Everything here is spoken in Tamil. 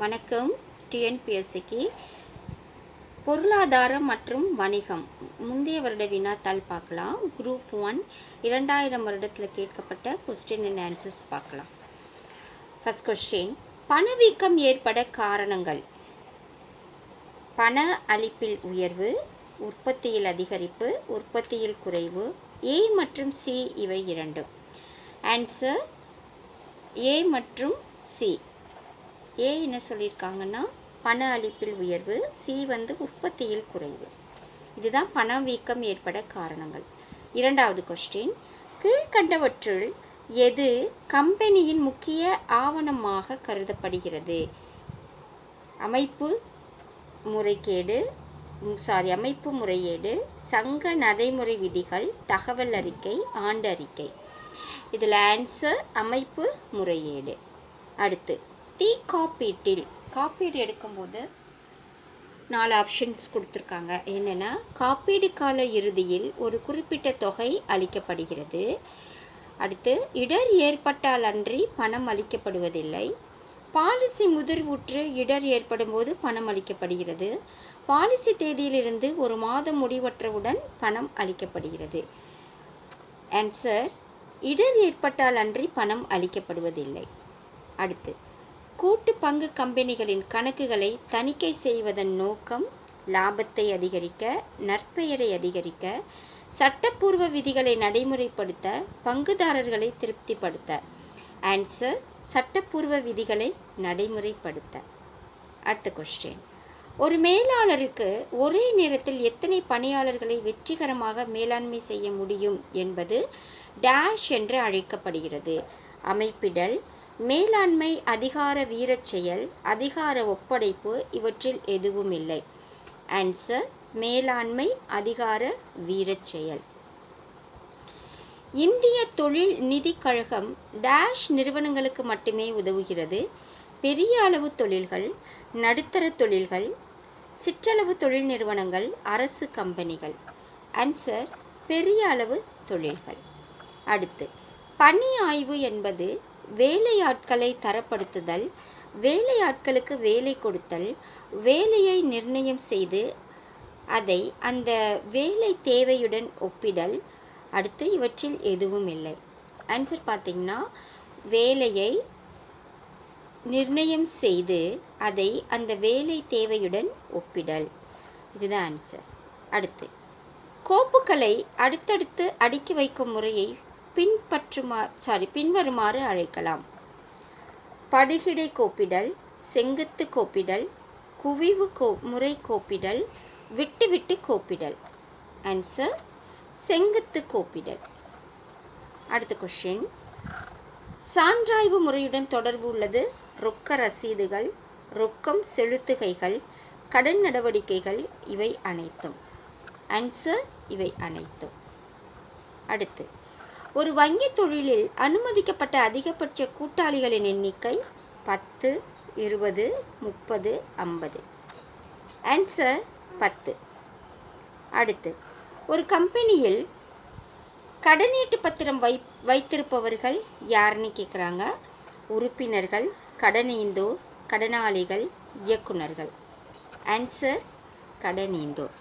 வணக்கம். டிஎன்பிஎஸ்சிக்கு பொருளாதாரம் மற்றும் வணிகம். முந்தைய வருட வினாத்தாள் பார்க்கலாம். குரூப் ஒன் இரண்டாயிரம் வருடத்தில் கேட்கப்பட்ட கொஸ்டின் அண்ட் ஆன்சர்ஸ் பார்க்கலாம். ஃபஸ்ட் கொஸ்டின் பணவீக்கம் ஏற்பட காரணங்கள். பண அளிப்பில் உயர்வு உற்பத்தியில் அதிகரிப்பு உற்பத்தியில் குறைவு ஏ மற்றும் சி இவை இரண்டும். ஆன்சர் ஏ மற்றும் சி ஏ என்ன சொல்லியிருக்காங்கன்னா பண அளிப்பில் உயர்வு சி வந்து உற்பத்தியில் குறைவு. இதுதான் பணவீக்கம் ஏற்பட காரணங்கள். இரண்டாவது கொஸ்டின் கீழ்கண்டவற்றுள் எது கம்பெனியின் முக்கிய ஆவணமாக கருதப்படுகிறது? அமைப்பு முறைகேடு சாரி அமைப்பு முறையீடு சங்க நடைமுறை விதிகள் தகவல் அறிக்கை ஆண்டு அறிக்கை. இதில் ஆன்சர் அமைப்பு முறையீடு. அடுத்து தீ காப்பீட்டில் காப்பீடு எடுக்கும்போது நாலு ஆப்ஷன்ஸ் கொடுத்துருக்காங்க. என்னென்னா காப்பீடு கால இறுதியில் ஒரு குறிப்பிட்ட தொகை அளிக்கப்படுகிறது. அடுத்து இடர் ஏற்பட்டால் அன்றி பணம் அளிக்கப்படுவதில்லை. பாலிசி முதிர்வுற்று இடர் ஏற்படும் போது பணம் அளிக்கப்படுகிறது. பாலிசி தேதியிலிருந்து ஒரு மாதம் முடிவற்றவுடன் பணம் அளிக்கப்படுகிறது. ஆன்சர் இடர் ஏற்பட்டால் அன்றி பணம் அளிக்கப்படுவதில்லை. அடுத்து கூட்டு பங்கு கம்பெனிகளின் கணக்குகளை தணிக்கை செய்வதன் நோக்கம் லாபத்தை அதிகரிக்க நற்பெயரை அதிகரிக்க சட்டப்பூர்வ விதிகளை நடைமுறைப்படுத்த பங்குதாரர்களை திருப்திப்படுத்த. ஆன்சர் சட்டப்பூர்வ விதிகளை நடைமுறைப்படுத்த. அடுத்த கொஸ்டின் ஒரு மேலாளருக்கு ஒரே நேரத்தில் எத்தனை பணியாளர்களை வெற்றிகரமாக மேலாண்மை செய்ய முடியும் என்பது டேஷ் என்று அழைக்கப்படுகிறது. அமைப்பிடல் மேலாண்மை அதிகார வீரச் செயல் அதிகார ஒப்படைப்பு இவற்றில் எதுவும் இல்லை ஆன்சர் மேலாண்மை அதிகார வீரச் செயல். இந்திய தொழில் நிதி கழகம் டேஷ் நிறுவனங்களுக்கு மட்டுமே உதவுகிறது. பெரிய அளவு தொழில்கள் நடுத்தர தொழில்கள் சிற்றளவு தொழில் நிறுவனங்கள் அரசு கம்பெனிகள். ஆன்சர் பெரிய அளவு தொழில்கள். அடுத்து பணி ஆய்வு என்பது வேலையாட்களை தரப்படுத்துதல் வேலையாட்களுக்கு வேலை கொடுத்தல் வேலையை நிர்ணயம் செய்து அதை அந்த வேலை தேவையுடன் ஒப்பிடல். அடுத்து இவற்றில் எதுவும் இல்லை. ஆன்சர் பார்த்தீங்கன்னா வேலையை நிர்ணயம் செய்து அதை அந்த வேலை தேவையுடன் ஒப்பிடல். இதுதான் ஆன்சர் அடுத்து கோப்புகளை அடுத்தடுத்து அடுக்கி வைக்கும் முறையை பின்பற்றுமா சாரி பின்வருமாறு அழைக்கலாம். படுகிடை கோப்பிடல் செங்குத்து கோப்பிடல் குவிவு கோ முறை கோப்பிடல் விட்டு விட்டு கோப்பிடல். ஆன்சர் செங்குத்து கோப்பிடல். அடுத்த கொஷின் சான்றாய்வு முறையுடன் தொடர்பு உள்ளது. ரொக்க ரசீதுகள் ரொக்கம் செலுத்துகைகள் கடன் நடவடிக்கைகள் இவை அனைத்தும். ஆன்சர் இவை அனைத்தும். அடுத்து. ஒரு வங்கி தொழிலில் அனுமதிக்கப்பட்ட அதிகபட்ச கூட்டாளிகளின் எண்ணிக்கை பத்து இருபது முப்பது ஐம்பது. ஆன்சர் பத்து. அடுத்து ஒரு கம்பெனியில் கடனீட்டு பத்திரம் வை வைத்திருப்பவர்கள் யாருன்னு கேட்குறாங்க உறுப்பினர்கள் கடனீந்தோர் கடனாளிகள் இயக்குனர்கள் ஆன்சர் கடனீந்தோர்.